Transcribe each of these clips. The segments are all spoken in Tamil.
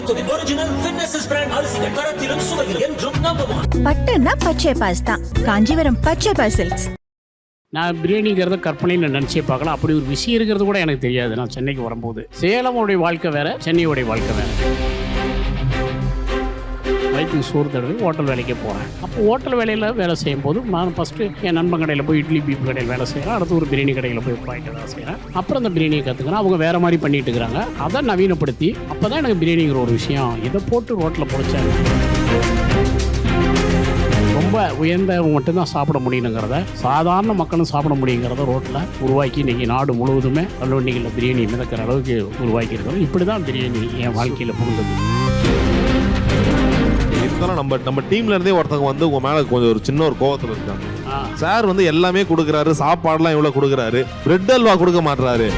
முத்துவின் ஒரிஜினல் ஃபிட்னஸ் பிராண்ட் அரிசிகள் தரத்திலும் சுவையிலும் என்றும் நம்பர் ஒன் பட்டுன்னா பச்சை பாஸ் தான். காஞ்சிபுரம் பச்சை பாஸ் சில்க்ஸ். நான் பிரியாணிங்கிறத கற்பனையில் நினச்சே பார்க்கலாம். அப்படி ஒரு விஷயம் இருக்கிறது கூட எனக்கு தெரியாது. நான் சென்னைக்கு வரும்போது. சேலமோடைய வாழ்க்கை வேற சென்னையோடைய வாழ்க்கை வேற. வயிற்றுக்கு சோறு தடவை ஹோட்டல் வேலைக்கே போகிறேன் அப்போ ஹோட்டல் வேலையில் வேலை செய்யும் போது நான் ஃபஸ்ட்டு என் நண்பன் கடையில் போய் இட்லி பீப் கடையில் வேலை செய்கிறேன் அடுத்து ஒரு பிரியாணி கடையில் போய் வாங்கிட்டு வேலை செய்கிறேன் அப்புறம் அந்த பிரியாணியை கற்றுக்கிறேன் அவங்க வேறு மாதிரி பண்ணிட்டு இருக்கிறாங்க. அதை நவீனப்படுத்தி அப்போ தான் எனக்கு பிரியாணிங்கிற ஒரு விஷயம். இதை போட்டு ரோட்டில் பிடிச்சாங்க ரொம்ப உயர்ந்தவங்க மட்டும்தான் சாப்பிட முடியணுங்கிறத சாதாரண மக்களும் சாப்பிட முடியுங்கிறத ரோட்டில் உருவாக்கி இன்றைக்கி நாடு முழுவதுமே கல்லூண்டிகளில் பிரியாணி மிதக்கிற அளவுக்கு உருவாக்கி இருக்கிறோம் இப்படி தான் பிரியாணி என் வாழ்க்கையில் புகுந்தது. இருந்தாலும் நம்ம நம்ம டீம்ல இருந்தே ஒருத்தவங்க வந்து உங்க மேல கொஞ்சம் ஒரு சின்ன ஒரு கோவத்துல இருக்காங்க. சார் வந்து எல்லாமே கொடுக்குறாரு சாப்பாடுலாம் இவ்வளவு கொடுக்குறாரு. பிரெட் அல்வா கொடுக்க மாட்றாரு.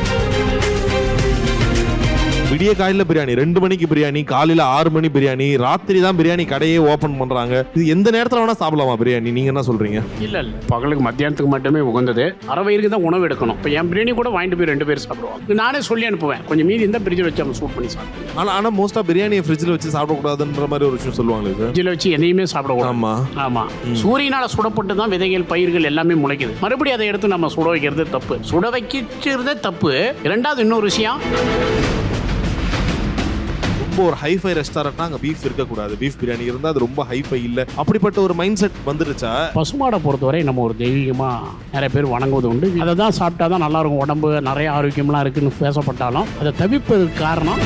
விடிய காலையில பிரியாணி ரெண்டு மணிக்கு பிரியாணி காலையில ஆறு மணி பிரியாணி ராத்திரி தான் பிரியாணி கடையே ஓபன் பண்றாங்க. இது எந்த நேரத்துல வேணா சாப்பிடலாமா பிரியாணி? நீங்க என்ன சொல்றீங்க? இல்லை இல்லை. பகலுக்கு மத்தியானத்துக்கு மட்டுமே உகந்தது. அரை வயிறுக்கு தான் உணவு எடுக்கணும். இப்போ என் பிரியாணி கூட வாங்கிட்டு போய் ரெண்டு பேர் சாப்பிடுவோம் இது நானே சொல்லி அனுப்புவேன். கொஞ்சம் மீதி இருந்தால் ஃப்ரிட்ஜில் வச்சு அவங்க சூட் பண்ணி சாப்பிடுவேன் ஆனா ஆனா மோஸ்டா பிரியாணியை ஃப்ரிட்ஜில் வச்சு சாப்பிடக்கூடாதுன்ற மாதிரி ஒரு விஷயம் சொல்லுவாங்களே சார் ஃப்ரிட்ஜில் வச்சு எதையுமே சாப்பிடக்கூடாது. ஆமா. ஆமா. சூரியனால சுடப்பட்டு தான் விதைகள் பயிர்கள் எல்லாமே முளைக்குது. மறுபடியும் அதை எடுத்து நம்ம சுட வைக்கிறது தப்பு. சுட வைக்கிறதே தப்பு. இரண்டாவது இன்னொரு விஷயம் ரொம்ப ஒரு ஹைஃபை ரெஸ்டாரண்ட்னா அங்க பீஃப் இருக்கக்கூடாது. பீஃப் பிரியாணி இருந்தா அது ரொம்ப ஹைஃபை இல்ல. அப்படிப்பட்ட ஒரு மைண்ட் செட் வந்துருச்சா? பசுமாடை பொறுத்தவரை நம்ம ஒரு தெய்வீகமாக நிறைய பேர் வணங்குவது உண்டு. அதை தான் சாப்பிட்டா தான் நல்லா இருக்கும். உடம்பு நிறைய ஆரோக்கியம்லாம் இருக்குன்னு பேசப்பட்டாலும் அதை தவிர்ப்பதற்கு காரணம்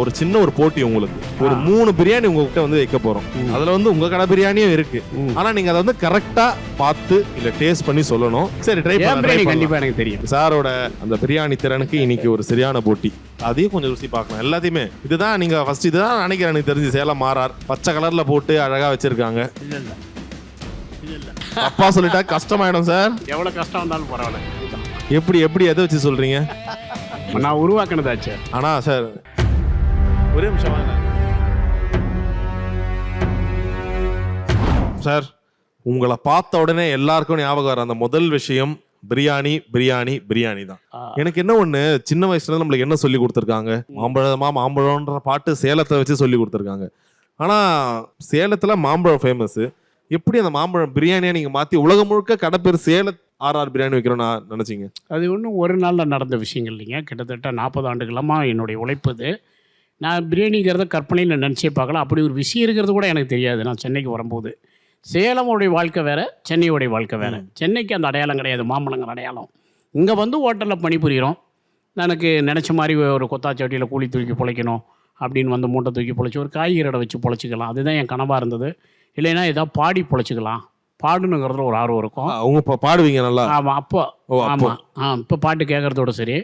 ஒரு சின்ன ஒரு போட்டி உங்களுக்கு. ஒரு மூணு பிரியாணி உங்ககிட்ட வந்து வைக்க போறோம். அதுல வந்து உங்க கடை பிரியாணியும் இருக்கு. ஆனா நீங்க அதை வந்து கரெக்டா பார்த்து இல்ல டேஸ்ட் பண்ணி சொல்லணும். சரி ட்ரை பண்ணி கண்டிப்பாக எனக்கு தெரியும். சாரோட அந்த பிரியாணி திறனுக்கு இன்னைக்கு ஒரு சரியான போட்டி. அதையும் கொஞ்சம் ருசி பார்க்கலாம் எல்லாத்தையுமே. இதுதான் நீங்க ஃபர்ஸ்ட் இதுதான் நினைக்கிறேன் எனக்கு தெரிஞ்சு சேலம் மாறார். பச்சை கலர்ல போட்டு அழகா வச்சிருக்காங்க. அப்பா சொல்லிட்டா கஷ்டமாயிடும் சார் எவ்வளோ கஷ்டம் வந்தாலும் பரவாயில்ல. எப்படி எப்படி எதை வச்சு சொல்றீங்க? நான் உருவாக்குனதாச்சு ஆனா சார் ஒரே நிமிஷம் வாங்க. சார் உங்களை பார்த்த உடனே எல்லாருக்கும் ஞாபகம் வர அந்த முதல் விஷயம் பிரியாணி பிரியாணி பிரியாணி தான். எனக்கு என்ன ஒண்ணு சின்ன வயசுல நம்மளுக்கு என்ன சொல்லி கொடுத்துருக்காங்க? மாம்பழமா மாம்பழம்ன்ற பாட்டு சேலத்தை வச்சு சொல்லி கொடுத்துருக்காங்க. ஆனா சேலத்துல மாம்பழம் ஃபேமஸ் எப்படி அந்த மாம்பழம் பிரியாணியா நீங்க மாத்தி உலகம் முழுக்க கடை பேர் சேல ஆர்ஆர் பிரியாணி வைக்கிறோம்னு நான் நினைச்சீங்க? அது ஒன்றும் ஒரு நாளில் நடந்த விஷயங்கள் இல்லைங்க. கிட்டத்தட்ட நாற்பது ஆண்டுகளமாக என்னுடைய உழைப்பு நான் பிரியாணிங்கிறத கற்பனையில் நினச்சே பார்க்கலாம். அப்படி ஒரு விஷயம் இருக்கிறது கூட எனக்கு தெரியாது. நான் சென்னைக்கு வரும்போது. சேலமோடைய வாழ்க்கை வேறு சென்னையோடைய வாழ்க்கை வேறு. சென்னைக்கு அந்த அடையாளம் கிடையாது. மாம்பழங்கிற அடையாளம். இங்கே வந்து ஹோட்டலில் பணிபுரிகிறோம் எனக்கு நினச்ச மாதிரி ஒரு கொத்தாச்சட்டியில் கூலி தூக்கி பொழைக்கணும். அப்படின்னு வந்து மூட்டை தூக்கி பொழைச்சி ஒரு காய்கறி கடை வச்சு பொழைச்சிக்கலாம். அதுதான் என் கனவாக இருந்தது. இல்லைன்னா ஏதாவது பாடி பொழைச்சிக்கலாம். பாடணுங்கிறதுல ஒரு ஆர்வம் இருக்கும். அவங்க இப்ப பாடுவீங்க நல்லா? ஆமாம் அப்போ. ஆமாம் ஆ இப்போ பாட்டு கேட்குறதோட சரி.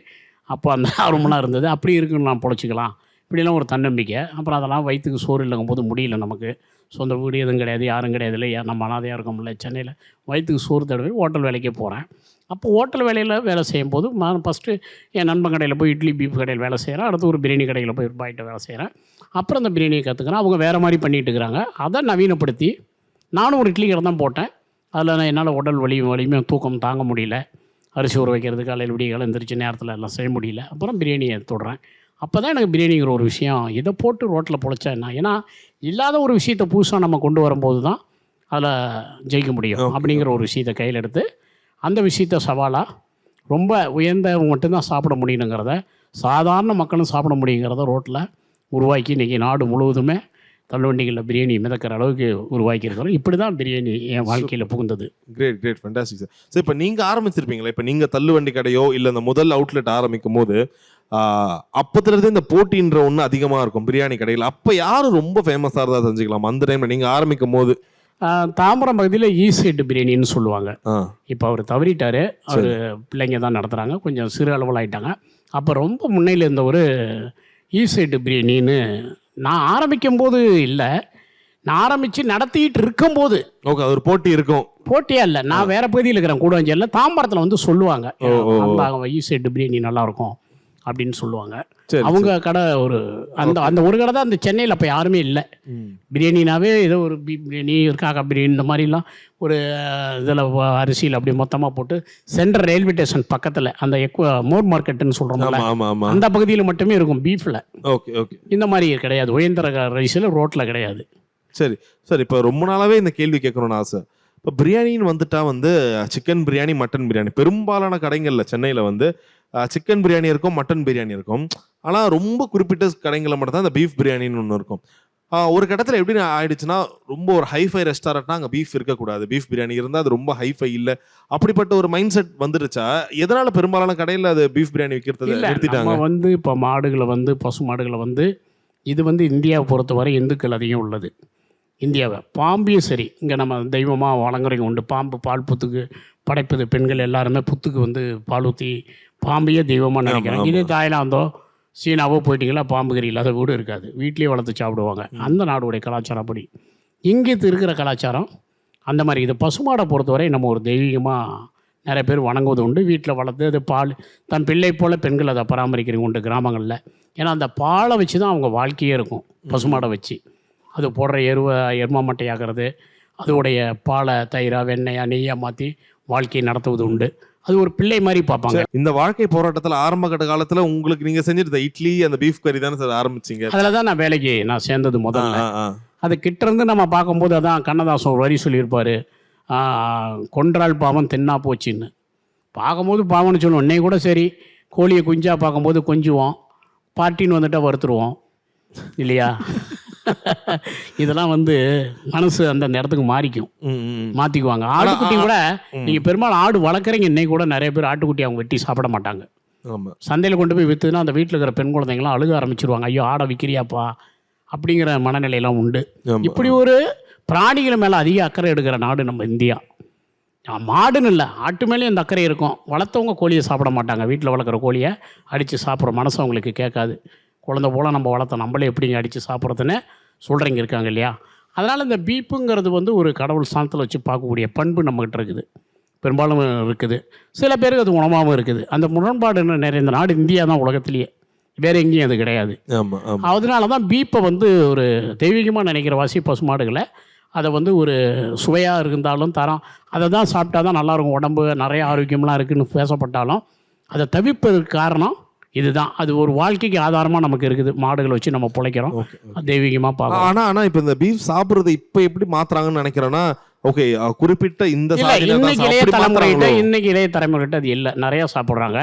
அப்போ அந்த ஆர்வமெல்லாம் இருந்தது. அப்படி இருக்குன்னு நான் பொழைச்சிக்கலாம். இப்படிலாம் ஒரு தன்னம்பிக்கை. அப்புறம் அதெல்லாம் வயிற்றுக்கு சோறு இல்லைங்கும் போது முடியல நமக்கு. சொந்த வீடு எதுவும் கிடையாது யாரும் கிடையாது இல்லை யா- நம்ம அனாதையாக இருக்கோம்ல சென்னையில் வயிற்றுக்கு சோறு தடவை ஹோட்டல் வேலைக்கே போகிறேன் அப்போ ஹோட்டல் வேலையில் வேலை செய்யும் போது நான் ஃபஸ்ட்டு என் நண்பன் கடையில் போய் இட்லி பீஃப் கடையில் வேலை செய்கிறேன் அடுத்து ஒரு பிரியாணி கடையில் போய் பாய்கிட்ட வேலை செய்கிறேன் அப்புறம் அந்த பிரியாணியை கற்றுக்கிறேன் அவங்க வேறு மாதிரி பண்ணிகிட்டு இருக்கிறாங்க. அதை நவீனப்படுத்தி நானும் ஒரு இட்லி கடை தான் போட்டேன். அதில் நான் என்னால் உடல் வலியும் வலியுமே தூக்கம் தாங்க முடியல. அரிசி ஊற வைக்கிறது காலையில் விடிய காலை எந்திரிச்ச நேரத்தில் எல்லாம் செய்ய முடியல. அப்புறம் பிரியாணியை தொடுறேன். அப்போ தான் எனக்கு பிரியாணிங்கிற ஒரு விஷயம். இதை போட்டு ரோட்டில் பொழைச்சா என்ன? ஏன்னா இல்லாத ஒரு விஷயத்தை புதுசாக நம்ம கொண்டு வரும்போது தான் அதில் ஜெயிக்க முடியும். அப்படிங்கிற ஒரு விஷயத்தை கையில் எடுத்து அந்த விஷயத்த சவாலாக ரொம்ப உயர்ந்தவங்க மட்டும்தான் சாப்பிட முடியணுங்கிறத சாதாரண மக்களும் சாப்பிட முடியுங்கிறத ரோட்டில் உருவாக்கி இன்றைக்கி நாடு முழுவதுமே தள்ளுவண்டிகளில் பிரியாணி மிதக்கிற அளவுக்கு உருவாக்கி இருக்கிறோம் இப்படி தான் பிரியாணி என் வாழ்க்கையில் புகுந்தது. Great great fantastic sir sir இப்போ நீங்கள் ஆரம்பிச்சிருப்பீங்களா இப்போ நீங்கள் தள்ளுவண்டி கடையோ இல்லை இந்த முதல் அவுட்லெட் ஆரம்பிக்கும் போது அப்பத்துலேருந்து இந்த போட்டின்ற ஒன்று அதிகமாக இருக்கும் பிரியாணி கடையில். அப்போ யார் ரொம்ப ஃபேமஸாக இருந்தால் தெரிஞ்சுக்கலாம். அந்த டைமில் நீங்கள் ஆரம்பிக்கும் போது. தாம்பரம் பகுதியில் ஈசெட் பிரியாணின்னு சொல்லுவாங்க. இப்போ அவர் தவறிட்டார். அவர் பிள்ளைங்க தான் நடத்துகிறாங்க கொஞ்சம் சிறு அளவில் ஆயிட்டாங்க. அப்போ ரொம்ப முன்னையில் இருந்த ஒரு ஈசெட் பிரியாணின்னு நான் ஆரம்பிக்கும் போது இல்லை. நான் ஆரம்பித்து நடத்திட்டு இருக்கும்போது ஓகே ஒரு போட்டி இருக்கும். போட்டியா இல்லை. நான் வேற பகுதியில் இருக்கிறேன் கூடவஞ்சேரியில் தாம்பரத்தில் வந்து சொல்லுவாங்க. ஈசெட் பிரியாணி நல்லாயிருக்கும் அப்படின்னு சொல்லுவாங்க. அவங்க கடை ஒரு அந்த அந்த ஒரு கடை தான் அந்த சென்னையில் அப்போ யாருமே இல்லை. பிரியாணினாவே ஏதோ ஒரு பீப் பிரியாணி காக்கா பிரியாணி இந்த மாதிரிலாம் ஒரு இதில் அரிசியில் அப்படி மொத்தமாக போட்டு சென்ட்ரல் ரயில்வே ஸ்டேஷன் பக்கத்தில் அந்த எக்வ மோர் மார்க்கெட்டுன்னு ஆமா அந்த பகுதியில் மட்டுமே இருக்கும் பீஃபில். Okay okay. இந்த மாதிரி கிடையாது. உயர்ந்தர ரைஸில் ரோட்டில் கிடையாது. சரி சார். இப்போ ரொம்ப நாளாவே இந்த கேள்வி கேட்கணும்னு ஆசை. இப்போ பிரியாணின்னு வந்துட்டா வந்து சிக்கன் பிரியாணி மட்டன் பிரியாணி பெரும்பாலான கடைகள்ல சென்னையில் வந்து சிக்கன் பிரியாணி இருக்கும் மட்டன் பிரியாணி இருக்கும். ஆனால் ரொம்ப குறிப்பிட்ட கடைகளில் மட்டும் தான் இந்த பீஃப் பிரியாணின்னு ஒன்று இருக்கும். ஒரு கட்டத்தில் எப்படி ஆயிடுச்சுன்னா ரொம்ப ஒரு ஹைஃபை ரெஸ்டாரண்ட்னா அங்கே பீஃப் இருக்கக்கூடாது. பீஃப் பிரியாணி இருந்தால் அது ரொம்ப ஹைஃபை இல்லை. அப்படிப்பட்ட ஒரு மைண்ட் செட் வந்துருச்சா எதனால பெரும்பாலான கடையில் அது பீஃப் பிரியாணி விற்கிறது நிறுத்திட்டாங்க? வந்து இப்போ மாடுகளை வந்து பசு மாடுகளை வந்து இது வந்து இந்தியாவை பொறுத்தவரை இந்துக்கள் அதிகம் உள்ளது. இந்தியாவை. பாம்பையும் சரி இங்கே நம்ம தெய்வமாக வழங்குறவங்க உண்டு. பாம்பு பால் புத்துக்கு படைப்பது பெண்கள் எல்லாருமே புத்துக்கு வந்து பால் ஊற்றி பாம்பையே தெய்வமாக நினைக்கிறாங்க. இதே தாய்லாந்தோ சீனாவோ போயிட்டீங்களா பாம்பு கறி இல்லாத வீடு இருக்காது. வீட்லேயே வளர்த்து சாப்பிடுவாங்க. அந்த நாடுடைய கலாச்சாரம் அப்படி இங்கே இருக்கிற கலாச்சாரம் அந்த மாதிரி. இது பசுமாடை பொறுத்தவரை நம்ம ஒரு தெய்வீகமாக நிறைய பேர் வணங்குவது உண்டு. வீட்டில் வளர்த்து அது பால் தன் பிள்ளை போல் பெண்கள் அதை பராமரிக்கிறவங்க உண்டு கிராமங்களில். ஏன்னா அந்த பாலை வச்சு தான் அவங்க வாழ்க்கையே இருக்கும் பசுமாடை வச்சு. அது போடுற எருவை எரும மட்டையாகிறது அதோடைய பாலை தயிரா வெண்ணெயா நெய்யா மாற்றி வாழ்க்கையை நடத்துவது உண்டு. அது ஒரு பிள்ளை மாதிரி பார்ப்பாங்க. இந்த வாழ்க்கை போராட்டத்துல ஆரம்ப கட்ட காலத்துல உங்களுக்கு நீங்க செஞ்சிருந்த இட்லி அந்த பீஃப் கறி தானே சார் ஆரம்பிச்சீங்க? அதில் தான் நான் வேலைக்கு நான் சேர்ந்தது முதல்ல. அது கிட்டேருந்து நம்ம பார்க்கும்போது அதான் கண்ணதாசன் ஒரு வரி சொல்லியிருப்பார். கொன்றால் பாவம் தென்னா போச்சுன்னு. பார்க்கும்போது பாவம்னு சொல்லுவோம் இன்னைக்கு கூட சரி கோழியை குஞ்சா பார்க்கும்போது கொஞ்சுவோம். பார்ட்டின்னு வந்துட்டால் வறுத்துருவோம். இல்லையா? இதெல்லாம் வந்து மனசு அந்த இடத்துக்கு மாறிக்கும். மாற்றிக்குவாங்க ஆட்டுக்குட்டி கூட நீங்கள் பெரும்பாலும் ஆடு வளர்க்குறீங்க இன்னைக்கு கூட நிறைய பேர் ஆட்டுக்குட்டி அவங்க வெட்டி சாப்பிட மாட்டாங்க. சந்தையில் கொண்டு போய் விற்றுனா அந்த வீட்டில் இருக்கிற பெண் குழந்தைங்களாம் அழுக ஆரம்பிச்சிருவாங்க. ஐயோ ஆடை விற்கிறியாப்பா அப்படிங்கிற மனநிலையெல்லாம் உண்டு. இப்படி ஒரு பிராணிகள் மேலே அதிக அக்கறை எடுக்கிற நாடு நம்ம இந்தியா. மாடுன்னு இல்லை. ஆட்டு மேலேயும் அந்த அக்கறை இருக்கும். வளர்த்தவங்க கோழியை சாப்பிட மாட்டாங்க. வீட்டில் வளர்க்குற கோழியை அடித்து சாப்பிட்ற மனசு அவங்களுக்கு கேட்காது. குழந்தை போல் நம்ம வளர்த்த நம்மளே எப்படிங்க அடித்து சாப்பிட்றதுன்னு சொல்கிறீங்க இருக்காங்க இல்லையா? அதனால் இந்த பீப்புங்கிறது வந்து ஒரு கடவுள் ஸ்தானத்தில் வச்சு பார்க்கக்கூடிய பண்பு நம்மகிட்ட இருக்குது. பெரும்பாலும் இருக்குது. சில பேருக்கு அது உணவாகவும் இருக்குது. அந்த முரண்பாடு என்ன நிறைய இந்த நாடு இந்தியா தான் உலகத்திலேயே. வேறு எங்கேயும் அது கிடையாது. அதனால தான் பீப்பை வந்து ஒரு தெய்வீகமாக நினைக்கிற வாசி பசுமாடுகளை அதை வந்து ஒரு சுவையாக இருந்தாலும் தரம் அதை தான் சாப்பிட்டா தான் நல்லாயிருக்கும் உடம்பு நிறைய ஆரோக்கியம்லாம் இருக்குன்னு பேசப்பட்டாலும் அதை தவிர்ப்பதற்கு காரணம் இதுதான். அது ஒரு வாழ்க்கைக்கு ஆதாரமாக நமக்கு இருக்குது. மாடுகளை வச்சு நம்ம பிழைக்கிறோம். தெய்வீகமாக பார்க்கலாம் ஆனா ஆனா இப்ப இந்த பீஃப் சாப்பிடுறது இப்ப எப்படி மாத்துறாங்கன்னு நினைக்கிறேன்னா ஓகே குறிப்பிட்ட இந்த இன்னைக்கு இளைய தலைமுறைகிட்ட? இன்னைக்கு இளைய தலைமுறைகிட்ட அது இல்லை. நிறையா சாப்பிட்றாங்க.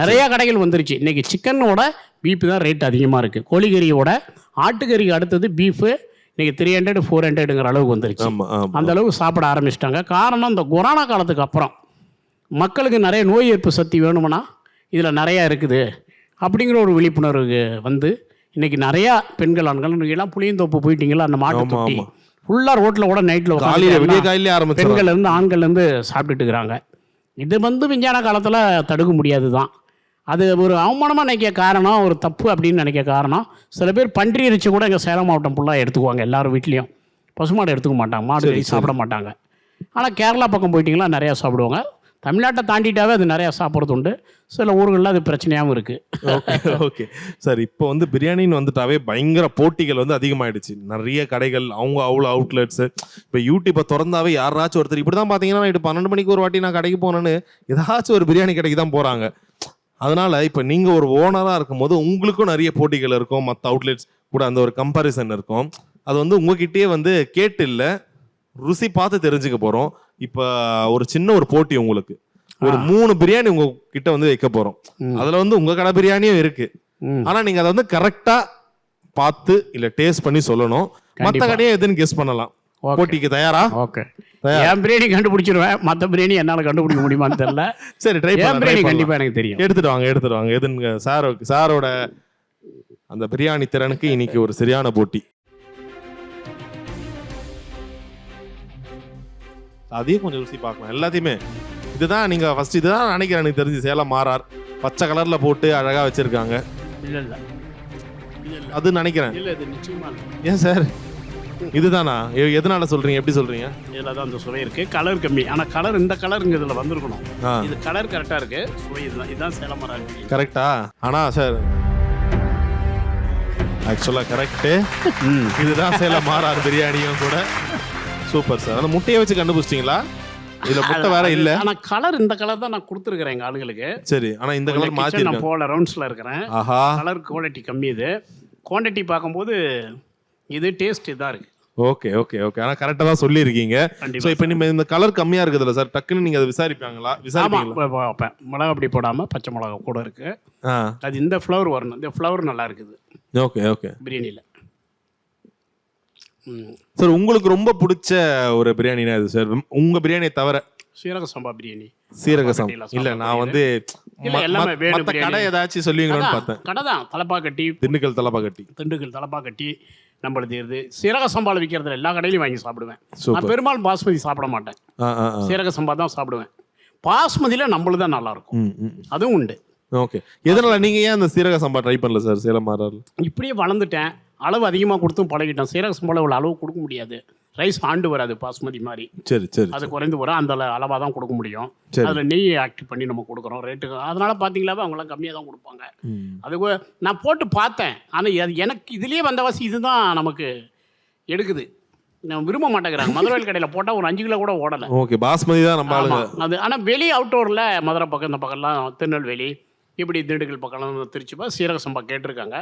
நிறைய கடைகள் வந்துருச்சு. இன்னைக்கு சிக்கனோட பீஃப் தான் ரேட் அதிகமாக இருக்குது கோழிக்கறியோட ஆட்டுக்கறிக்கு அடுத்தது பீஃபு இன்னைக்கு த்ரீ ஹண்ட்ரட் ஃபோர் ஹண்ட்ரடுங்கிற அளவுக்கு வந்துருச்சு. அந்த அளவுக்கு சாப்பிட ஆரம்பிச்சிட்டாங்க. காரணம் இந்த கொரோனா காலத்துக்கு அப்புறம் மக்களுக்கு நிறைய நோய் எதிர்ப்பு சக்தி வேணும்னா இதில் நிறையா இருக்குது. அப்படிங்கிற ஒரு விழிப்புணர்வு வந்து இன்னைக்கு நிறையா பெண்கள் ஆண்கள் எல்லாம் புளியந்தோப்பு போயிட்டீங்களா? அந்த மாட்டு தொட்டி. ஃபுல்லாக ரோட்டில் கூட நைட்டில் காலையில விடிய காலையிலே ஆரம்பிச்சிடும் பெண்கள் இருந்து ஆண்கள் இருந்து சாப்பிட்டுட்டு இருக்கிறாங்க. இது வந்து விஞ்ஞான காலத்தில் தடுக்க முடியாது தான் அது ஒரு அவமானமாக நினைக்க காரணம் ஒரு தப்பு அப்படின்னு நினைக்க காரணம். சில பேர் பன்றி இறைச்சி கூட எங்கள் சேலம் மாவட்டம் ஃபுல்லாக எடுத்துக்குவாங்க எல்லாரும் வீட்லேயும். பசுமாடு எடுத்துக்க மாட்டாங்க மாடு சாப்பிட மாட்டாங்க. ஆனால் கேரளா பக்கம் போயிட்டீங்களா நிறையா சாப்பிடுவாங்க. தமிழ்நாட்டை தாண்டிட்டாவே அது நிறையா சாப்பிட்றது உண்டு சில ஊர்களில் அது பிரச்சனையாகவும் இருக்குது ஓகே சார் இப்போ வந்து பிரியாணின்னு வந்துட்டாவே பயங்கர போட்டிகள் வந்து அதிகமாயிடுச்சு. நிறைய கடைகள் அவங்க அவ்வளோ அவுட்லெட்ஸு இப்போ யூடியூப்பை திறந்தாவே யாராச்சும் ஒருத்தர் இப்படி தான் பார்த்தீங்கன்னா நைட்டு பன்னெண்டு மணிக்கு ஒரு வாட்டி நான் கடைக்கு போனேன்னு ஏதாச்சும் ஒரு பிரியாணி கடைக்கு தான் போகிறாங்க அதனால இப்போ நீங்கள் ஒரு ஓனராக இருக்கும் போது உங்களுக்கும் நிறைய போட்டிகள் இருக்கும். மற்ற அவுட்லெட்ஸ் கூட அந்த ஒரு கம்பாரிசன் இருக்கும். அது வந்து உங்ககிட்டயே வந்து கேட்டு இல்லை. ருசி பார்த்து தெரிஞ்சுக்க போகிறோம் இப்போ ஒரு சின்ன ஒரு போட்டி உங்களுக்கு. ஒரு மூணு பிரியாணி உங்க கிட்ட வந்து வைக்க போறோம். அதுல வந்து உங்க கடை பிரியாணியும் இருக்கு. ஆனா நீங்க அதை வந்து கரெக்டா பார்த்து இல்ல டேஸ்ட் பண்ணி சொல்லணும். மத்த. கடையை எதுன்னு கெஸ் பண்ணலாம். போட்டிக்கு தயாரா? ஓகே என் பிரியாணி கண்டுபிடிச்சிருவேன். மற்ற பிரியாணி என்னால் கண்டுபிடிக்க முடியுமான்னு தெரியல. சரி ட்ரை என் பிரியாணி பண்ணி கண்டிப்பாக எனக்கு தெரியும். எடுத்துட்டு வாங்க எடுத்துட்டு வாங்க. எதுன்னு சார் சாரோட அந்த பிரியாணி திறனுக்கு இன்னைக்கு ஒரு சரியான போட்டி. அதையும் கொஞ்சம் ருசி பார்க்கலாம் எல்லாத்தையுமே. இதுதான் நீங்க ஃபர்ஸ்ட் இதுதான் நினைக்கிறேன் எனக்கு தெரிஞ்சு சேலம் மாறார். பச்சை கலர்ல போட்டு அழகா வச்சிருக்காங்க. இல்லை இல்லை. அது நினைக்கிறேன். இல்லை இது நிச்சயமா இல்லை. ஏன் சார்? இதுதானா? எதனால சொல்றீங்க? எப்படி சொல்றீங்க? இதில் தான் அந்த சுவை இருக்குது கலர் கம்மி. ஆனால் கலர் இந்த கலருங்க இதில் வந்திருக்கணும். ஆ. இது கலர் கரெக்டாக இருக்குது சுவை இதுதான். இதுதான் சேலம் மரம் இருக்கு கரெக்டா? ஆனா சார் ஆக்சுவலாக கரெக்டு இதுதான் சேலம் மாறார் பிரியாணியும் கூட. Super sir. அந்த முட்டையை வச்சு கண்டுபிடிச்சிட்டீங்களா? இதுல முட்டை வேற இல்ல. ஆனால் கலர் இந்த கலர் தான் நான் கொடுத்துருக்குறேன் எங்கள் ஆளுங்களுக்கு சரி ஆனா இந்த கலர் kitchen நான் போகல ரவுண்ட்ஸில் இருக்கிறேன். ஆஹா. கலர் குவாலிட்டி கம்மி இது. குவான்டிட்டி பார்க்கும்போது இது டேஸ்ட் இதாக இருக்குது ஓகே ஓகே ஓகே. ஆனா கரெக்டா தான் சொல்லியிருக்கீங்க. ஸோ இப்போ நீங்க இந்த கலர் கம்மியா இருக்குதுல்ல சார்? டக்குன்னு நீங்க அதை விசாரிப்பாங்களா? விசாரிப்பீங்களா? வைப்பேன். மிளகா அப்படி போடாமல் பச்சை மிளகா கூட இருக்குது அது இந்த ஃப்ளவர் வரணும். இந்த ஃப்ளவர் நல்லா இருக்குது. Okay okay. பிரியாணியில் சார் உங்களுக்கு ரொம்ப பிடிச்ச ஒரு பிரியாணினா இது சார்? உங்க பிரியாணியை தவிர சீரக சம்பா பிரியாணி. சீரக சம் கட்டியில இல்ல நான் வந்து எல்லாமே. கடை ஏதாச்சும் சொல்லுவீங்களான்னு பார்த்தேன். கடை தான் தலப்பா கட்டி திண்டுக்கல் தலப்பா கட்டி திண்டுக்கல் தலப்பா கட்டி நம்மளுது இது. சீரக சம்பாவில் விற்கிறதுல எல்லா கடையிலையும் வாங்கி சாப்பிடுவேன். நான் பெரும்பாலும் பாஸ்மதி சாப்பிட மாட்டேன். சீரக சம்பா தான் சாப்பிடுவேன். பாஸ்மதியில் நம்மளுது தான் நல்லா இருக்கும் ம் ம். அதுவும் உண்டு. ஓகே. எதனால நீங்க ஏன் அந்த சீரக சம்பா ட்ரை பண்ணல சார்? சேலம் மாறாரு இப்படியே வளர்ந்துட்டேன். அளவு அதிகமாக கொடுத்தும் பழகிட்டேன். சீரக சம்பாவில் இவ்வளோ அளவு கொடுக்க முடியாது. ரைஸ் ஆண்டு வராது பாஸ்மதி மாதிரி. சரி சரி அது குறைந்து வரும். அந்த அளவாக தான் கொடுக்க முடியும். அதில் நெய் ஆக்டிவ் பண்ணி நம்ம கொடுக்குறோம். ரேட்டுக்கு அதனால பார்த்தீங்களாவே அவங்களாம் கம்மியாக தான் கொடுப்பாங்க. அது நான் போட்டு பார்த்தேன். ஆனால் எனக்கு இதுலேயே வந்தவாசி இதுதான் நமக்கு எடுக்குது. நான் விரும்ப மாட்டேங்கிறாங்க. மதுரை கடையில் போட்டால் ஒரு அஞ்சு கிலோ கூட ஓடலை. ஓகே பாஸ்மதி தான் நம்ம ஆளுங்க. அது ஆனால் வெளி அவுட்டோரில் மதுரை பக்கம் இந்த பக்கம்லாம் திருநெல்வேலி இப்படி திண்டுக்கல் பக்கம்லாம் திருச்சி பக்கம் சீரக சம்பா கேட்டிருக்காங்க.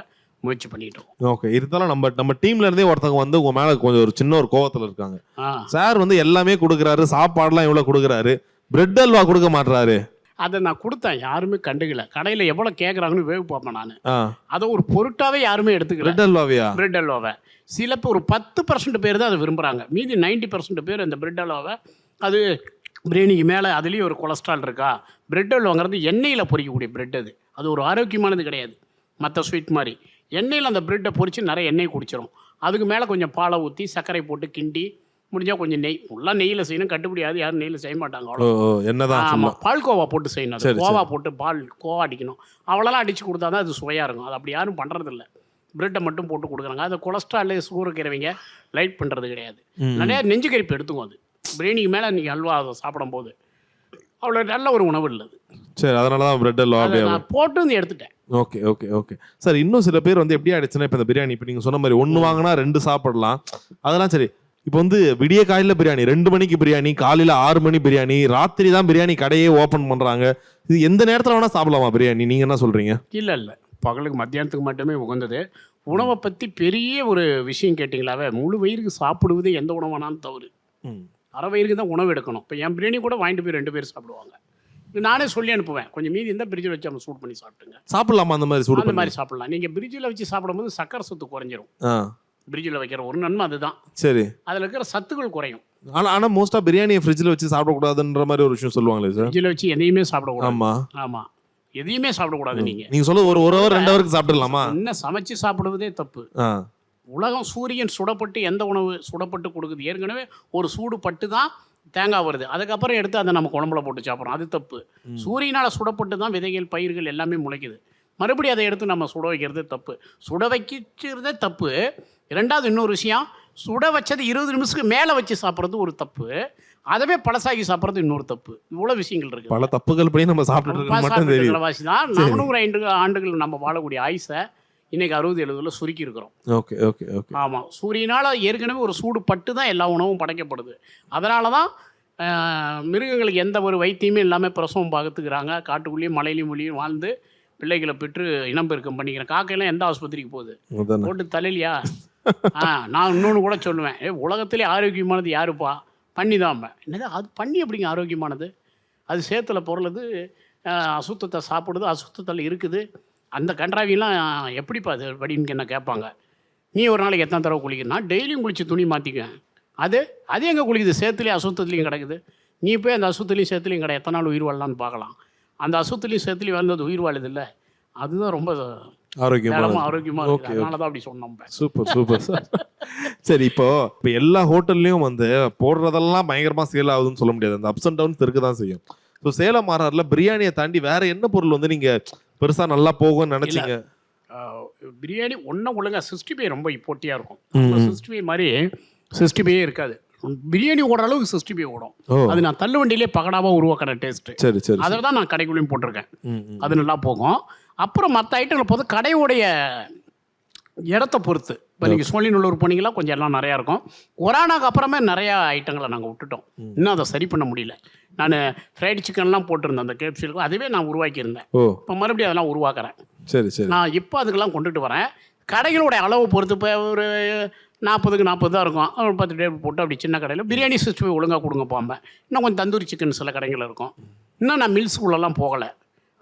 முயற்சி பண்ணிட்டோம். ஓகே இருந்தாலும் நம்ம நம்ம டீம்ல இருந்தே ஒருத்தவங்க வந்து உங்க மேல கொஞ்சம் ஒரு சின்ன ஒரு கோவத்துல இருக்காங்க. சார் வந்து எல்லாமே கொடுக்குறாரு சாப்பாடுலாம் இவ்வளவு கொடுக்குறாரு. பிரெட் அல்வா கொடுக்க மாட்றாரு. அதை நான் கொடுத்தேன் யாருமே கண்டுக்கல. கடையில் எவ்வளோ கேட்குறாங்கன்னு வேவு பார்ப்பேன் நான். அதை ஒரு பொருட்டாவே யாருமே எடுத்துக்கல. பிரெட் அல்வாவியா? பிரெட் அல்வாவை. சில பேர் ஒரு பத்து பர்சன்ட் பேர் தான் அதை விரும்புகிறாங்க மீதி நைன்டி பர்சன்ட் பேர் அந்த பிரெட் அல்வாவை அது பிரியாணிக்கு மேலே அதுலேயும் ஒரு கொலஸ்ட்ரால் இருக்கா? பிரெட் அல்வாங்கிறது எண்ணெயில் பொரிக்கக்கூடிய பிரெட் அது. அது ஒரு ஆரோக்கியமானது கிடையாது. மற்ற ஸ்வீட் மாதிரி. எண்ணெயில் அந்த பிரெட்டை பொரித்து நிறைய எண்ணெய் குடிச்சிரும். அதுக்கு மேலே கொஞ்சம் பாலை ஊற்றி சர்க்கரை போட்டு கிண்டி முடிஞ்சால் கொஞ்சம் நெய். ஃபுல்லாக நெய்யில் செய்யணும் கட்டுப்படியாது. யாரும் நெய்யில் செய்ய மாட்டாங்க அவ்வளோ என்னதான். ஆமாம் பால் கோவா போட்டு செய்யணும். கோவா போட்டு பால் கோவா அடிக்கணும். அவ்வளோலாம் அடித்து கொடுத்தா தான் அது சுவையாக இருக்கும். அது அப்படி யாரும் பண்ணுறதில்ல பிரெட்டை மட்டும் போட்டு கொடுக்குறாங்க. அது கொலஸ்ட்ரால் சுகர் இருக்கிறவங்க லைட் பண்ணுறது கிடையாது. நிறையா நெஞ்சு கரிப்பு எடுத்துக்கும் அது. பிரியாணிக்கு மேலே நீங்கள் அல்வா அதை சாப்பிடும்போது. அவ்வளோ நல்ல ஒரு உணவு இல்லது சரி அதனால தான் பிரெட் நான் போட்டு வந்து எடுத்துட்டேன். Okay okay okay. சார் இன்னும் சில பேர் வந்து எப்படி ஆயிடுச்சுன்னா இப்போ இந்த பிரியாணி இப்போ நீங்கள் சொன்ன மாதிரி ஒன்று வாங்கினா ரெண்டு சாப்பிடலாம். அதெல்லாம் சரி. இப்போ வந்து விடிய காலையில் பிரியாணி ரெண்டு மணிக்கு பிரியாணி காலையில் ஆறு மணி பிரியாணி ராத்திரி தான் பிரியாணி கடையே ஓப்பன் பண்ணுறாங்க இது எந்த நேரத்தில் வேணால் சாப்பிடலாமா பிரியாணி? நீங்கள் என்ன சொல்கிறீங்க இல்லை இல்லை. பகலுக்கு மத்தியானத்துக்கு மட்டுமே உகந்தது. உணவை பற்றி பெரிய ஒரு விஷயம் கேட்டிங்களாவே முழு வயிறுக்கு சாப்பிடுவது எந்த உணவானாலும் தவறு. அரை வயிறுக்கு தான் உணவு எடுக்கணும். இப்போ என் பிரியாணி கூட வாங்கிட்டு போய் ரெண்டு பேர் சாப்பிடுவாங்க. நானே சொல்லி அனுப்புவேன். கொஞ்சம் மீதி இருந்தால் பிரிட்ஜில் வச்சு நம்ம சூட் பண்ணி சாப்பிட்டுங்க. சாப்பிடலாமா அந்த மாதிரி சூடு அந்த மாதிரி சாப்பிடலாம். நீங்கள் பிரிட்ஜில் வச்சு சாப்பிடும்போது சக்கரை சத்து குறைஞ்சிரும். பிரிட்ஜில் வைக்கிற ஒரு நன்மை அதுதான். சரி. அதில் இருக்கிற சத்துக்கள் குறையும். ஆனால் ஆனால் மோஸ்ட்டாக பிரியாணியை ஃப்ரிட்ஜில் வச்சு சாப்பிடக்கூடாதுன்ற மாதிரி ஒரு விஷயம் சொல்லுவாங்களே சார் பிரிட்ஜில் வச்சு எதையுமே சாப்பிடக்கூடாது. ஆமாம் ஆமாம் எதையுமே சாப்பிடக்கூடாது நீங்கள் நீங்கள் சொல்ல ஒரு ஒரு ஹவர் ரெண்டு ஹவருக்கு சாப்பிடலாமா என்ன சமைச்சு சாப்பிடுவதே தப்பு. உலகம் சூரியன் சுடப்பட்டு எந்த உணவு சுடப்பட்டு கொடுக்குது? ஏற்கனவே ஒரு சூடு பட்டு தான் தேங்காய் வருது. அதுக்கப்புறம் எடுத்து அதை நம்ம குழம்புல போட்டு சாப்பிட்றோம். அது தப்பு. சூரியனால் சுடப்பட்டு தான் விதைகள் பயிர்கள் எல்லாமே முளைக்குது. மறுபடியும் அதை எடுத்து நம்ம சுட வைக்கிறது தப்பு. சுட வைக்கிறதே தப்பு. ரெண்டாவது இன்னொரு விஷயம் சுட வச்சது இருபது நிமிஷத்துக்கு மேலே வச்சு சாப்பிட்றது ஒரு தப்பு. அதவே பழசாக்கி சாப்பிட்றது இன்னொரு தப்பு. இவ்வளோ விஷயங்கள் இருக்குது பல தப்புகள் படி நம்ம சாப்பிட்டு வாசி தான். நானூறு ஐந்து ஆண்டுகள் நம்ம வாழக்கூடிய ஆயுசை இன்னைக்கு அறுபது எழுபதுல சுருக்கி இருக்கிறோம். Okay okay okay. ஆமாம் சூரியனால் ஏற்கனவே ஒரு சூடு பட்டு தான் எல்லா உணவும் படைக்கப்படுது. அதனால தான் மிருகங்களுக்கு எந்த ஒரு வைத்தியமே இல்லாமல் பிரசவம் பார்த்துக்கிறாங்க காட்டுக்குள்ளேயும் மலையிலையும் மொழியும் வாழ்ந்து பிள்ளைகளை பெற்று இனப்பெருக்கம் பண்ணிக்கிறேன் காக்கையெல்லாம் எந்த ஆஸ்பத்திரிக்கு போகுது? போட்டு தலையிலையா ஆ நான் இன்னொன்று கூட சொல்லுவேன். ஏ உலகத்திலே ஆரோக்கியமானது யாருப்பா? பண்ணி தான் என்னது அது பண்ணி எப்படிங்க ஆரோக்கியமானது? அது சேத்துல பொருளது அசுத்தத்தை சாப்பிடுது அசுத்தத்தில் இருக்குது. அந்த கன்றாவிலாம் எப்படிப்பா அது அப்படின்னு என்ன கேட்பாங்க? நீ ஒரு நாளைக்கு எத்தனை தடவை குளிக்கணும் நான் டெய்லியும் குளிச்சு துணி மாற்றிக்குவேன் அது அது எங்கே குளிக்குது? சேத்துலேயும் அசுத்தத்துலேயும் கிடக்குது. நீ போய் அந்த அசுத்துலேயும் சேத்துலேயும் கிடையாது எத்தனை நாள் உயிர் வாழலாம்னு பார்க்கலாம். அந்த அசுத்துலேயும் சேத்துலேயும் வாழ்ந்தது உயிர் வாழுது இல்லை அதுதான் ரொம்ப ஆரோக்கியமாக இருக்குது அதனால தான் அப்படி சொன்னோம். Super super. சார் சரி இப்போ இப்போ எல்லா ஹோட்டல்லையும் வந்து போடுறதெல்லாம் பயங்கரமா சேல் ஆகுதுன்னு சொல்ல முடியாது. அந்த அப்ஸ் அண்ட் டவுன்ஸ் இருக்க தான் செய்யும். ஸோ சேலம் மாறாரில் பிரியாணியை தாண்டி வேற என்ன பொருள் வந்து நீங்க பெருசா நல்லா போகும்னு நினைச்சீங்க? பிரியாணி ஒன்றும் ஒழுங்கா சிக்ஸ்டி ஃபைவ் ரொம்ப போட்டியாக இருக்கும். சிக்ஸ்டி ஃபைவ் மாதிரி சிக்ஸ்டி ஃபைவ் இருக்காது. பிரியாணி ஓடுற அளவுக்கு சிக்ஸ்டி ஃபைவ் ஓடும். அது நான் தள்ளு வண்டியிலே பகடாவாக உருவாக்குற டேஸ்ட்டு சரி சரி அதில் தான் நான் கடைக்குள்ளேயும் போட்டிருக்கேன். அது நல்லா போகும். அப்புறம் மற்ற ஐட்டங்களை போது கடையுடைய இடத்த பொறுத்து. இப்போ நீங்கள் சோழிநல்லூர் போனீங்களா கொஞ்சம் எல்லாம் நிறையா இருக்கும். கொரோனாக்கு அப்புறமே நிறையா ஐட்டங்களை நாங்கள் விட்டுட்டோம். இன்னும் அதை சரி பண்ண முடியல. நான் ஃப்ரைடு சிக்கன்லாம் போட்டிருந்தேன் அந்த கேப்சிலுக்கு அதுவே நான் உருவாக்கியிருந்தேன். இப்போ மறுபடியும் அதெல்லாம் உருவாக்குறேன். சரி சரி. நான் இப்போ அதுக்கெல்லாம் கொண்டுட்டு வரேன். கடைகளுடைய அளவு பொறுத்து இப்போ ஒரு நாற்பதுக்கு நாற்பது தான் இருக்கும். ஒரு பத்து டேபிள் போட்டு அப்படி சின்ன கடையில் பிரியாணி ஃபைவ் ஒழுங்காக கொடுங்க போம்ப இன்னும் கொஞ்சம் தந்தூரி சிக்கன் சில கடைகள் இருக்கும். இன்னும் நான் மில்ஸுக்குள்ளெல்லாம் போகலை.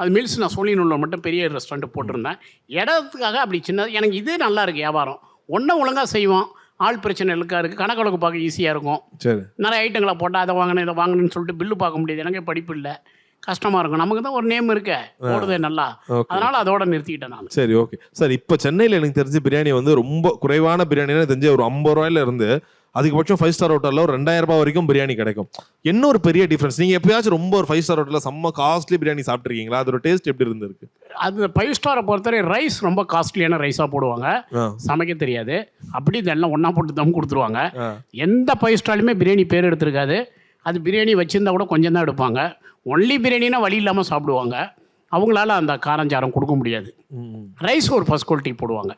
அது மில்ஸ் நான் சோழிநல்லூர் மட்டும் பெரிய ரெஸ்டாரண்ட் போட்டிருந்தேன். இடத்துக்காக அப்படி சின்ன எனக்கு இதே நல்லா இருக்குது வியாபாரம். ஒன்றும் ஒழுங்காக செய்வோம். ஆள் பிரச்சனை இருக்கா இருக்குது கணக்கெழுக்கு பார்க்க ஈஸியாக இருக்கும். சரி. நிறைய ஐட்டங்களை போட்டால் அதை வாங்கினேன் இதை வாங்கினேன்னு சொல்லிட்டு பில்லு பார்க்க முடியாது. எனக்கு படிப்பு இல்லை. கஷ்டமாக இருக்கும். நமக்கு தான் ஒரு நேம் இருக்க. ஓடுதே நல்லா. அதனால் அதோட நிறுத்திக்கிட்டேன் நான். சரி ஓகே. சார் இப்போ சென்னையில் எனக்கு தெரிஞ்ச பிரியாணி வந்து ரொம்ப குறைவான பிரியாணினா தெரிஞ்சு ஒரு ஐம்பது ரூபாயில இருந்து அதிகபட்சம் ஃபைவ் ஸ்டார் ஹோட்டலில் ஒரு ரெண்டாயிரம் ரூபாய் வரைக்கும் பிரியாணி கிடைக்கும். என்ன ஒரு பெரிய டிஃப்ரென்ஸ் நீங்கள் எப்பயாச்சும் ரொம்ப ஒரு ஃபைவ் ஸ்டார் ஹோட்டலில் செம்ம காஸ்ட்லி பிரியாணி சாப்பிட்ருக்கீங்களா அதோட டேஸ்ட் எப்படி இருந்திருக்கு? அது ஃபைவ் ஸ்டாரை பொறுத்தவரை ரைஸ் ரொம்ப காஸ்ட்லியான ரைஸாக போடுவாங்க. சமைக்க தெரியாது. அப்படி இதெல்லாம் ஒன்றா போட்டு தம் கொடுத்துருவாங்க. எந்த ஃபைவ் ஸ்டார்லையுமே பிரியாணி பேர் எடுத்திருக்காது. அது பிரியாணி வச்சிருந்தா கூட கொஞ்சம் தான் எடுப்பாங்க. ஒன்லி பிரியாணினா வழி இல்லாமல் சாப்பிடுவாங்க. அவங்களால அந்த காரஞ்சாரம் கொடுக்க முடியாது. ரைஸ் ஒரு ஃபர்ஸ்ட் குவாலிட்டி போடுவாங்க.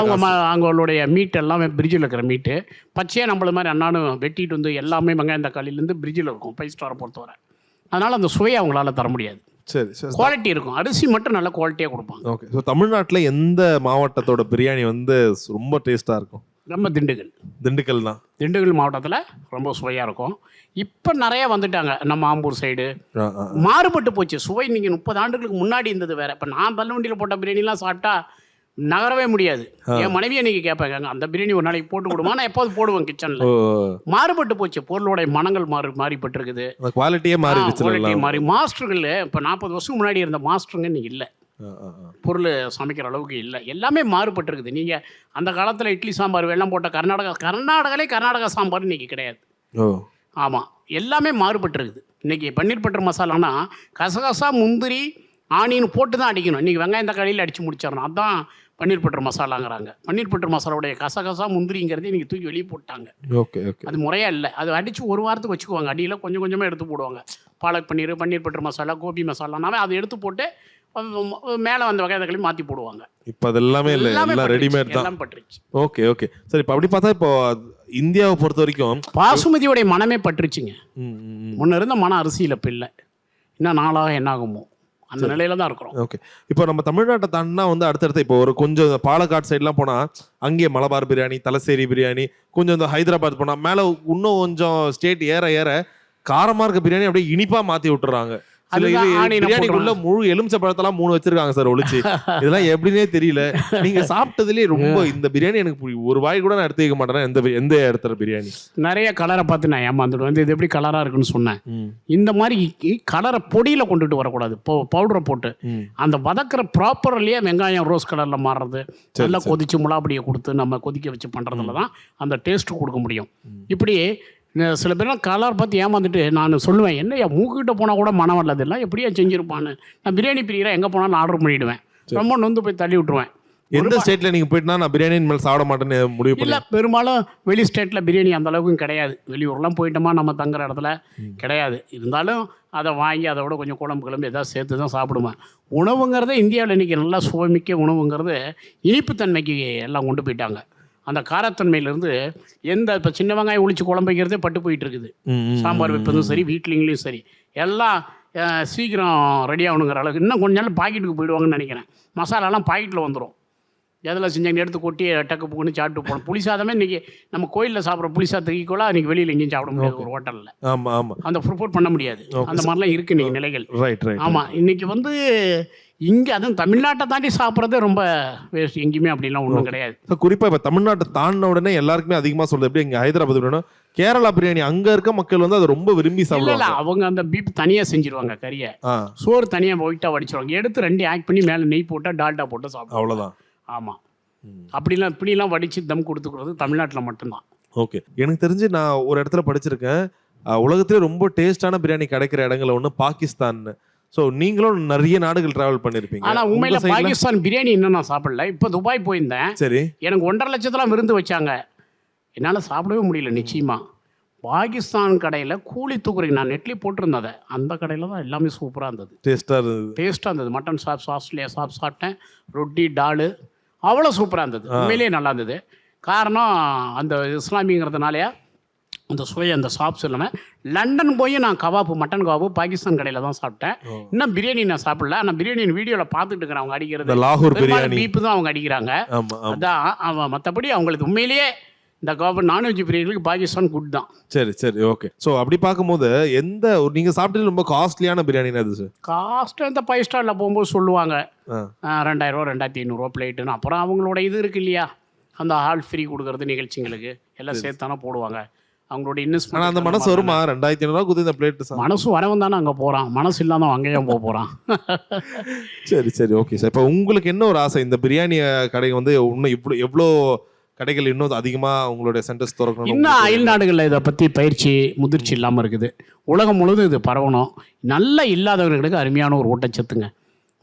அவங்க அவங்களுடைய மீட் எல்லாமே பிரிட்ஜில் இருக்கிற மீட்டு பச்சையாக நம்மள மாதிரி அண்ணாடும் வெட்டிட்டு வந்து எல்லாமே வெங்காயம் தக்காளிலேருந்து பிரிட்ஜில் இருக்கும் ஃபைவ் ஸ்டாரை பொறுத்தவரை. அதனால் அந்த சுவையை அவங்களால தர முடியாது. சரி சரி. குவாலிட்டி இருக்கும். அரிசி மட்டும் நல்ல குவாலிட்டியாக கொடுப்பாங்க. ஓகே ஸோ தமிழ்நாட்டில் எந்த மாவட்டத்தோட பிரியாணி வந்து ரொம்ப டேஸ்ட்டாக இருக்கும்? நம்ம திண்டுக்கல். திண்டுக்கல் தான் திண்டுக்கல் மாவட்டத்தில் ரொம்ப சுவையாக இருக்கும். இப்போ நிறைய வந்துட்டாங்க. நம்ம ஆம்பூர் சைடு மாறுபட்டு போச்சு. சுவை நீங்கள் முப்பது ஆண்டுகளுக்கு முன்னாடி இருந்தது வேற. இப்போ நான் தள்ளுவண்டியில் போட்ட பிரியாணிலாம் சாப்பிட்டா நகரவே முடியாது. என் மனைவியை நீங்கள் கேட்பாங்க அந்த பிரியாணி ஒரு நாளைக்கு போட்டு கொடுமா நான் எப்போது போடுவேன் கிச்சனில் மாறுபட்டு போச்சு. பொருளோட மனங்கள் மாறி மாறிப்பட்டிருக்குது. குவாலிட்டியே மாறிடுச்சு குவாலிட்டி மாறி. மாஸ்டர்கள் இப்போ நாற்பது வருஷம் முன்னாடி இருந்த மாஸ்டருங்க இன்னைக்கு இல்லை. பொருள் சமைக்கிற அளவுக்கு இல்லை. எல்லாமே மாறுபட்டிருக்குது. நீங்கள் அந்த காலத்தில் இட்லி சாம்பார் வெள்ளம் போட்ட கர்நாடகா கர்நாடகாலே கர்நாடகா சாம்பார் இன்னைக்கு கிடையாது. ஆமாம் எல்லாமே மாறுபட்டிருக்குது. இன்றைக்கி பன்னீர் பட்டர் மசாலானா கசகசா முந்திரி ஆனியன் போட்டு தான் அடிக்கணும். இன்றைக்கி வெங்காயம் தக்காளியில் அடித்து முடிச்சிடணும். அதான் பன்னீர் பட்டர் மசாலாங்கிறாங்க. பன்னீர் பட்டர் மசாலாவுடைய கசகசா முந்திரிங்கிறது இன்றைக்கி தூக்கி வெளியே போட்டாங்க. Okay okay. அது முறையாக இல்லை. அது அடித்து ஒரு வாரத்துக்கு வச்சுக்குவாங்க. அடியில் கொஞ்சம் கொஞ்சமாக எடுத்து போடுவாங்க. பாலக் பன்னீர் பன்னீர் பட்டர் மசாலா கோபி மசாலானாவே அதை எடுத்து போட்டு மேலே வந்த வெங்காயம் தக்காளி மாற்றி போடுவாங்க. இப்போ அது எல்லாமே இல்லை எல்லாம் ரெடிமேட் தான். பட்டுருச்சு. Okay okay. சரி இப்போ அப்படி பார்த்தா இப்போ இந்தியாவை பொறுத்த வரைக்கும் பாசுமதியோடைய மனமே பட்டுருச்சுங்க. முன்ன இருந்த மனம் அரிசியில் இப்போ இல்லை. இன்னும் நாளாக என்ன ஆகுமோ அந்த நிலையில தான் இருக்கிறோம். ஓகே. இப்போ நம்ம தமிழ்நாட்டை தாண்டினா வந்து அடுத்தடுத்து இப்போ ஒரு கொஞ்சம் பாலக்காடு சைட்லாம் போனால் அங்கேயே மலபார் பிரியாணி தலசேரி பிரியாணி கொஞ்சம் இந்த ஹைதராபாத் போனால் மேலே இன்னும் கொஞ்சம் ஸ்டேட் ஏற ஏற காரமாக இருக்க பிரியாணி அப்படியே இனிப்பாக மாற்றி விட்டுறாங்க. பிரியாணிக்குள்ள முழு எலுமிச்சை பழத்தெல்லாம் மூணு வச்சிருக்காங்க சார் ஒளிச்சு. இதெல்லாம் எப்படின்னே தெரியல. நீங்க சாப்பிட்டதுலயே ரொம்ப இந்த பிரியாணி எனக்கு ஒரு வாய் கூட நான் எடுத்து வைக்க மாட்டேன். எந்த எந்த இடத்துல பிரியாணி? நிறைய கலரை பார்த்து நான் ஏமாந்துடுவேன். இது எப்படி கலராக இருக்குன்னு சொன்னேன். இந்த மாதிரி கலரை பொடியில் கொண்டுட்டு வரக்கூடாது. பவுடரை போட்டு. அந்த வதக்கிற ப்ராப்பர்லேயே வெங்காயம் ரோஸ் கலரில் மாறுறது. நல்லா. கொதிச்சு முளாப்படியை கொடுத்து நம்ம கொதிக்க வச்சு பண்ணுறதுல தான் அந்த டேஸ்ட் கொடுக்க முடியும். இப்படி சில பேர்லாம் கலர் பார்த்து ஏமாந்துட்டு நான் சொல்லுவேன் என்னய்யா மூக்கிட்ட போனால் கூட மனம் வரல எல்லாம் எப்படியா செஞ்சுருப்பான்னு. நான் பிரியாணி பிரியரை எங்கே போனாலும் ஆர்டர் பண்ணிவிடுவேன் ரொம்ப நொந்து போய் தள்ளி விட்டுருவேன். எந்த ஸ்டேட்ல நீங்க போயிட்டுனா நான் பிரியாணி மேல சாப்பிட மாட்டேன்னு முடிவு இல்லை பெரும்பாலும் வெளி ஸ்டேட்டில் பிரியாணி அந்த அளவுக்கும் கிடையாது. வெளியூர்லாம் போயிட்டோமா நம்ம தங்குற இடத்துல? கிடையாது. இருந்தாலும் அதை வாங்கி அதை விட கொஞ்சம் குழம்பு கிளம்பு ஏதாவது சேர்த்து தான் சாப்பிடுவேன். உணவுங்கிறதே இந்தியாவில் இன்றைக்கி நல்லா சுவைமிக்க உணவுங்கிறது இனிப்புத்தன்மைக்கு எல்லாம் கொண்டு போயிட்டாங்க. அந்த காரத்தன்மையிலேருந்து எந்த இப்போ சின்ன வெங்காயம் ஒழிச்சு குழம்பு வைக்கிறதே பட்டு போயிட்டு இருக்குது சாம்பார் வைப்பதும் சரி வீட்லிங்களையும் சரி. எல்லாம் சீக்கிரம் ரெடி ஆகணுங்கிற அளவுக்கு இன்னும் கொஞ்ச நாள் பாக்கெட்டுக்கு போயிடுவாங்கன்னு நினைக்கிறேன். மசாலாலாம் பாக்கெட்டில் வந்துடும் எதில் செஞ்சாங்க எடுத்து கொட்டி டக்கு புக்குன்னு சாப்பிட்டு போகணும். புளி சாதமே இன்றைக்கி நம்ம கோயிலில் சாப்பிட்ற புளி சாதத்துக்கு கூட இன்றைக்கி வெளியில் எங்கேயும் சாப்பிட முடியாது ஒரு ஹோட்டலில். ஆமா ஆமா. அந்த ப்ரிப்போர்ட் பண்ண முடியாது. அந்த மாதிரிலாம் இருக்குது இன்றைக்கி நிலைகள். ரைட் ரைட் ஆமாம் இன்றைக்கி வந்து இங்கே அதுவும் தமிழ்நாட்டை தாண்டி சாப்பிட்றதே ரொம்ப வேஸ்ட் எங்கேயுமே அப்படிலாம் ஒன்றும் கிடையாது. இப்போ குறிப்பா இப்ப தமிழ்நாட்டை தாண்டின உடனே எல்லாருக்குமே அதிகமா சொல்றது எப்படி? இங்க ஹைதராபாத் பிரியாணி கேரளா பிரியாணி அங்க இருக்க மக்கள் வந்து அதை ரொம்ப விரும்பி சாப்பிடுவாங்க. அவங்க அந்த பீப் தனியாக செஞ்சிருவாங்க கறியை. சோறு தனியாக ஒயிட்டாக வடிச்சிருவாங்க. எடுத்து ரெண்டு ஆக்ட் பண்ணி மேலே நெய் போட்டால் டால்டா போட்டு சாப்பிடுவாங்க. அவ்வளவுதான். ஆமாம் அப்படிலாம் இப்படிலாம் வடித்து தம் கொடுத்துக்கிறது தமிழ்நாட்டில் மட்டும்தான். ஓகே எனக்கு தெரிஞ்சு நான் ஒரு இடத்துல படிச்சிருக்கேன். உலகத்திலே ரொம்ப டேஸ்டான பிரியாணி கிடைக்கிற இடங்கள்ல ஒன்று பாகிஸ்தான் ஸோ நீங்களும் நிறைய நாடுகள் டிராவல் பண்ணிருப்பீங்க. ஆனால் உண்மையில் பாகிஸ்தான் பிரியாணி இன்னும் நான் சாப்பிடல. இப்போ துபாய் போயிருந்தேன். சரி. எனக்கு ஒன்றரை லட்சத்தெல்லாம் விருந்து வச்சாங்க. என்னால் சாப்பிடவே முடியல நிச்சயமாக பாகிஸ்தான் கடையில் கூலி தூக்குறீங்க நான் நெட்லி போட்டிருந்தேன் அதை. அந்த கடையில் தான் எல்லாமே சூப்பராக இருந்தது. டேஸ்டா இருந்தது. டேஸ்ட்டாக இருந்தது. மட்டன் சாப் சாஸ்லேயே சாப் சாப்பிட்டேன் ரொட்டி டாலு அவ்வளோ சூப்பராக இருந்தது. உண்மையிலேயே நல்லா இருந்தது. காரணம் அந்த இஸ்லாமியங்கிறதுனாலயா அந்த சுவை அந்த சாப்ஸ் இல்லாமல் லண்டன் போய் நான் கபாப்பு மட்டன் கபாப்பு பாகிஸ்தான் கடையில் தான் சாப்பிட்டேன். இன்னும் பிரியாணி நான் சாப்பிடல. ஆனால் பிரியாணி வீடியோவில் பார்த்துட்டு இருக்கிறேன். அவங்க அடிக்கிறது. லாகூர் பிரியாணி. பீப்பு தான் அவங்க அடிக்கிறாங்க. அதான் அவன் மற்றபடி அவங்களுக்கு உண்மையிலேயே இந்த கவர்மெண்ட் நான்வெஜ் பிரியாணிகளுக்கு பாகிஸ்தான் குட் தான். சரி சரி ஓகே ஸோ அப்படி பார்க்கும்போது எந்த ஒரு நீங்க சாப்பிட்டது ரொம்ப காஸ்ட்லியான பிரியாணினா அது சார் காஸ்ட் இந்த ஃபைவ் ஸ்டாரில் போகும்போது சொல்லுவாங்க. ரெண்டாயிரரூவா ரெண்டாயிரத்தி ஐநூறுரூவா பிளேட்டுன்னு அப்புறம் அவங்களோட இது இருக்கு இல்லையா? அந்த ஹால் ஃப்ரீ கொடுக்கறது நிகழ்ச்சிங்களுக்கு. எல்லாம் சேர்த்து தானே போடுவாங்க. அவங்களோட இன்வெஸ்ட்மெண்ட் அந்த மனசு வருமா? ரெண்டாயிரத்தி ஐநூறுவா குத்து இந்த பிளேட் மனசு வரவன் தானே அங்கே போகிறான் மனசு இல்லாதவன் அங்கேயும் போக போகிறான் சரி சரி ஓகே சார் இப்போ உங்களுக்கு என்ன ஒரு ஆசை? இந்த பிரியாணி கடை வந்து இன்னும் இவ்வளோ எவ்வளோ கடைகள் இன்னும் அதிகமா உங்களுடைய சென்டர்ஸ் திறக்கணும் இன்னும் அயல் நாடுகளில் இதை பற்றி பயிற்சி முதிர்ச்சி இல்லாமல் இருக்குது. உலகம் முழுவதும் இது பரவணும். நல்ல இல்லாதவர்களுக்கு அருமையான ஒரு ஊட்டச்சத்துங்க.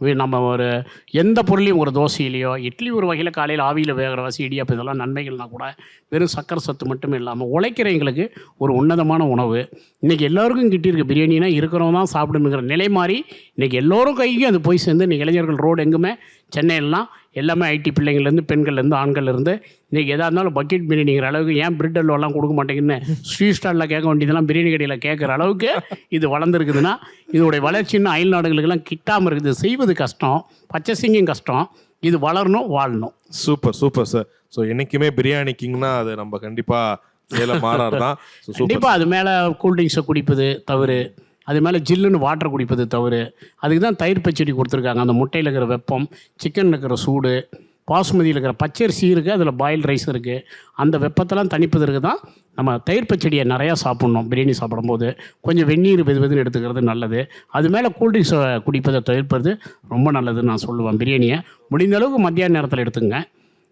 நம்ம ஒரு எந்த பொருளையும் ஒரு தோசையிலையோ இட்லி ஒரு வகையில் காலையில் ஆவியில் வேகிற வசி இடியாப்பம் இதெல்லாம் நன்மைகள்னா கூட வெறும் சக்கரை சத்து மட்டும் இல்லாமல் உழைக்கிறவங்களுக்கு ஒரு உன்னதமான உணவு. இன்றைக்கி எல்லாருக்கும் கிட்டியிருக்கு பிரியாணினா இருக்கிறவங்க தான் சாப்பிடணுங்கிற நிலை மாறி இன்றைக்கி எல்லோரும் கைக்கும் அது போய் சேர்ந்து இன்றைக்கி இளைஞர்கள் ரோடு எங்குமே சென்னையிலலாம் எல்லாமே ஐடி பிள்ளைங்கள்லேருந்து பெண்கள்லேருந்து ஆண்கள்லேருந்து இன்றைக்கி எதாக இருந்தாலும் பக்கெட் பிரியாணிங்கிற அளவுக்கு ஏன் பிரெட் அல்வாலாம் கொடுக்க மாட்டேங்குன்னு ஸ்ட்ரீட் ஸ்டாலில் கேட்க வேண்டியதெல்லாம் பிரியாணி கடையில் கேட்குற அளவுக்கு இது வளர்ந்துருக்குதுன்னா இதோடைய வளர்ச்சி இன்னும் அயல் நாடுகளுக்கெல்லாம் கிட்டாமல் இருக்குது. செய்வது கஷ்டம் பச்சைசிங்கும் கஷ்டம் இது வளரணும் வாழணும். சூப்பர் சூப்பர் சார் ஸோ என்னைக்குமே பிரியாணி கிங்னா அது நம்ம கண்டிப்பா சேலம் மாறார் தான் ஸோ சூப்பர் கண்டிப்பாக அது மேலே கூல்ட்ரிங்க்ஸை குடிப்பது தவறு. அது மேலே ஜில்லுன்னு வாட்டர் குடிப்பது தவறு. அதுக்கு தான் தயிர் பச்சடி கொடுத்துருக்காங்க. அந்த முட்டையில் இருக்கிற வெப்பம் சிக்கனில் இருக்கிற சூடு பாசுமதியில் இருக்கிற பச்சரிசி இருக்குது அதில் பாயில் ரைஸ் இருக்குது அந்த வெப்பத்தெல்லாம் தணிப்பதற்கு தான் நம்ம தயிர் பச்சடியை நிறையா சாப்பிட்ணும் பிரியாணி சாப்பிடும்போது. கொஞ்சம் வெந்நீர் வெது வெதுன்னு எடுத்துக்கிறது நல்லது. அது மேலே கூல்ட்ரிங்க்ஸை குடிப்பதை தவிர்ப்பது ரொம்ப நல்லதுன்னு நான் சொல்லுவேன். பிரியாணியை முடிந்த அளவுக்கு மத்தியான நேரத்தில் எடுத்துங்க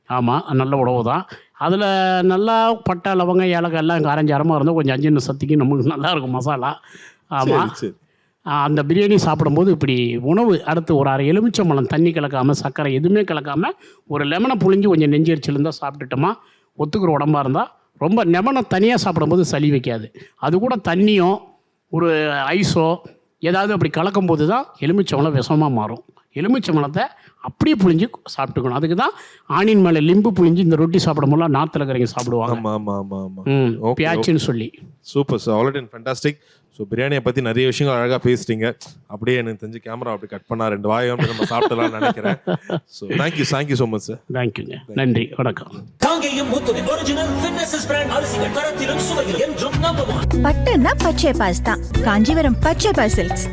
ஆமாம் நல்ல உணவு தான். அதில் நல்லா பட்டை லவங்க ஏலக்காய் எல்லாம் காரஞ்சாரமாக இருந்தால் கொஞ்சம் அஞ்சு சத்திக்கு நமக்கு நல்லா இருக்கும் மசாலா. ஆமாம் அந்த பிரியாணி சாப்பிடும்போது இப்படி உணவு அடுத்து ஒரு அரை எலுமிச்சம்பழம் தண்ணி கலக்காமல் சர்க்கரை எதுவுமே கலக்காமல் ஒரு லெமனை புழிஞ்சு கொஞ்சம் நெஞ்சரிச்சல் இருந்தால் சாப்பிட்டுட்டோமா? ஒத்துக்கிற உடம்பா இருந்தால் ரொம்ப லெமனை தனியாக சாப்பிடும்போது சளி வைக்காது. அது கூட தண்ணியோ ஒரு ஐஸோ ஏதாவது அப்படி கலக்கும்போது தான் எலுமிச்சம்பழம் விஷமாக மாறும். எலுமிச்சம்பழத்தை அப்படியே புழிஞ்சு சாப்பிட்டுக்கணும். அதுக்கு தான் ஆணின் மேலே லிம்பு புழிஞ்சு இந்த ரொட்டி சாப்பிடும்போது நாற்றுல இருக்கிறவங்க சாப்பிடுவாங்க. ஆமா ஆமா ஆமா ஆமா. ம் Okay, பியாச்சுன்னு சொல்லி. Super sir already fantastic so பிரியாணியை பற்றி நிறைய விஷயங்கள் அழகாக பேசிட்டீங்க. அப்படியே எனக்கு தெரிஞ்சு கேமரா அப்படி கட் பண்ணா ரெண்டு வாயம் நம்ம சாப்பிடலாம்னு நினைக்கிறேன். So thank you thank you so much sir தேங்க்யூங்க நன்றி வணக்கம். பட்டுன்னா பச்சை பாஸ் தான். காஞ்சிபுரம் பச்சை பாஸ் சில்க்ஸ்